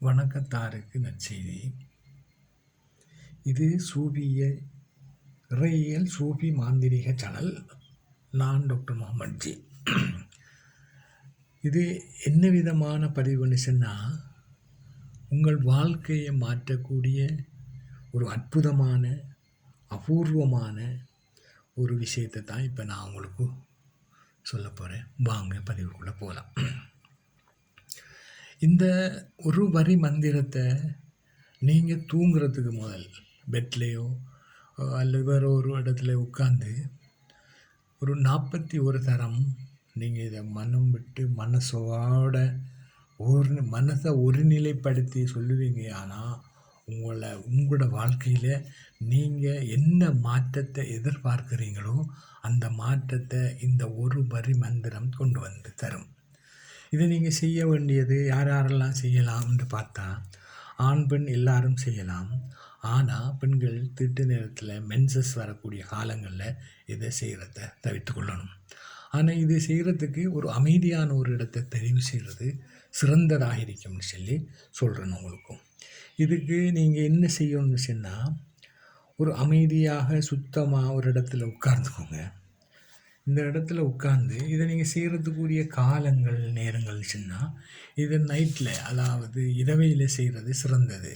வணக்கத்தாருக்கு நற்செய்தி. இது சூபிய இறையியல் சூபி மாந்திரிக சேனல் நான் டாக்டர் முகமது ஜி இது என்ன விதமான பதிவுன்னு சொன்னால் உங்கள் வாழ்க்கையை மாற்றக்கூடிய ஒரு அற்புதமான அபூர்வமான ஒரு விஷயத்தை தான் இப்போ நான் உங்களுக்கு சொல்ல போகிறேன் வாங்க பதிவுக்குள்ளே போகலாம் இந்த ஒரு வரி மந்திரத்தை நீங்கள் தூங்குறதுக்கு முதல் பெட்லேயோ அல்லது வேறு ஒரு இடத்துல உட்காந்து ஒரு நாற்பத்தி ஒரு தரம் நீங்கள் இதை மனம் விட்டு மனசோட ஒரு மனசை ஒருநிலைப்படுத்தி சொல்லுவீங்க. ஆனால் உங்களை உங்களோட வாழ்க்கையில் நீங்கள் என்ன மாற்றத்தை எதிர்பார்க்குறீங்களோ அந்த மாற்றத்தை இந்த ஒரு வரி மந்திரம் கொண்டு வந்து தரும். இதை நீங்கள் செய்ய வேண்டியது யார் யாரெல்லாம் செய்யலாம்னு பார்த்தா ஆண் பெண் எல்லாரும் செய்யலாம். ஆனால் பெண்கள் திட்டு நேரத்தில் மென்சஸ் வரக்கூடிய காலங்களில் இதை செய்கிறத தவிர்த்து கொள்ளணும். ஆனால் இது செய்கிறதுக்கு ஒரு அமைதியான ஒரு இடத்தை தெரிவு செய்கிறது சிறந்ததாக இருக்கும்னு சொல்லி சொல்கிறேன் உங்களுக்கும். இதுக்கு நீங்கள் என்ன செய்யணும்னு சொன்னால் ஒரு அமைதியாக சுத்தமாக ஒரு இடத்துல உட்கார்ந்துக்கோங்க. இந்த இடத்துல உட்காந்து இதை நீங்கள் செய்கிறதுக்குரிய காலங்கள் நேரங்கள் சொன்னால் இது நைட்டில் அதாவது இரவையில் செய்கிறது சிறந்தது.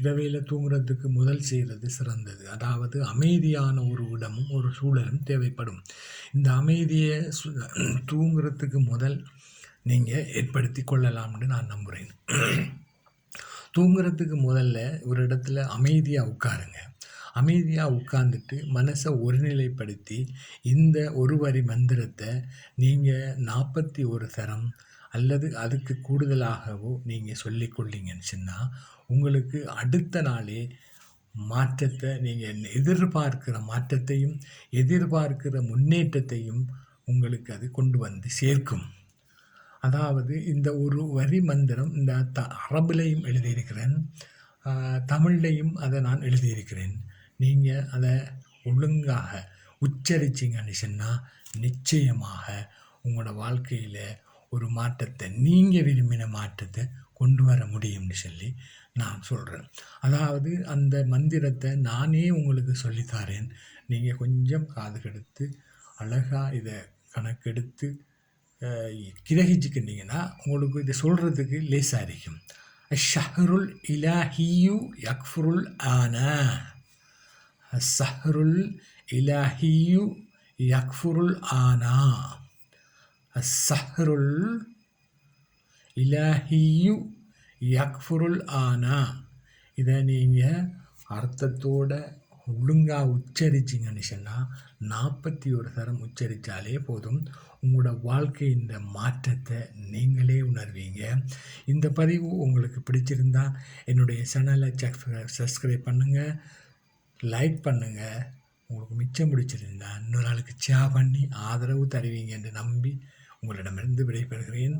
இரவையில் தூங்குறதுக்கு முதல் செய்கிறது சிறந்தது. அதாவது அமைதியான ஒரு இடமும் ஒரு சூழலும் தேவைப்படும். இந்த அமைதியை சு தூங்குறதுக்கு முதல் நீங்கள் ஏற்படுத்தி கொள்ளலாம்னு நான் நம்புகிறேன் தூங்குறதுக்கு முதல்ல ஒரு இடத்துல அமைதியாக உட்காருங்க. அமைதியாக உட்காந்துட்டு மனசை ஒருநிலைப்படுத்தி இந்த ஒரு வரி மந்திரத்தை நீங்கள் நாற்பத்தி ஒரு தரம் அல்லது அதுக்கு கூடுதலாகவோ நீங்கள் சொல்லிக்கொள்ளீங்கன்னு சொன்னால் உங்களுக்கு அடுத்த நாளே மாற்றத்தை நீங்கள் எதிர்பார்க்கிற மாற்றத்தையும் எதிர்பார்க்கிற முன்னேற்றத்தையும் உங்களுக்கு அது கொண்டு வந்து சேர்க்கும். அதாவது இந்த ஒரு வரி மந்திரம் இந்த த அரபுலையும் எழுதியிருக்கிறேன். தமிழ்லையும் அதை நான் எழுதியிருக்கிறேன். நீங்கள் அதை ஒழுங்காக உச்சரிச்சிங்கன்னு சொன்னால் நிச்சயமாக உங்களோட வாழ்க்கையில் ஒரு மாற்றத்தை நீங்கள் விரும்பின மாற்றத்தை கொண்டு வர முடியும்னு சொல்லி நான் சொல்கிறேன் அதாவது அந்த மந்திரத்தை நானே உங்களுக்கு சொல்லித்தாரேன். நீங்கள் கொஞ்சம் காது கெடுத்து அழகாக இதை கணக்கெடுத்து கிரகிச்சுக்கிட்டீங்கன்னா உங்களுக்கு இதை சொல்கிறதுக்கு லேசாக இருக்கும் ஷஹருல் இலாஹியு யக்ஃபுருல் ஆனா. அஸ்ஸஹருல் இலஹியு யக்ஃபுருல் ஆனா. அஸ்ஸஹருல் இலஹியு யக்ஃபுருல் ஆனா. இதை நீங்கள் அர்த்தத்தோட ஒழுங்காக உச்சரிச்சிங்கன்னு சொன்னால் நாற்பத்தி ஒரு தரம் உச்சரித்தாலே போதும். உங்களோட வாழ்க்கை இந்த மாற்றத்தை நீங்களே உணர்வீங்க. இந்த பதிவு உங்களுக்கு பிடிச்சிருந்தா என்னுடைய சேனலை சப்ஸ்கிரைப் பண்ணுங்கள் லைக் பண்ணுங்கள் உங்களுக்கு மிச்சம் பிடிச்சிருந்தா இன்னொரு ஆளுக்கு ஷேர் பண்ணி ஆதரவு தருவீங்க என்று நம்பி உங்களிடமிருந்து விடைபெறுகிறேன்.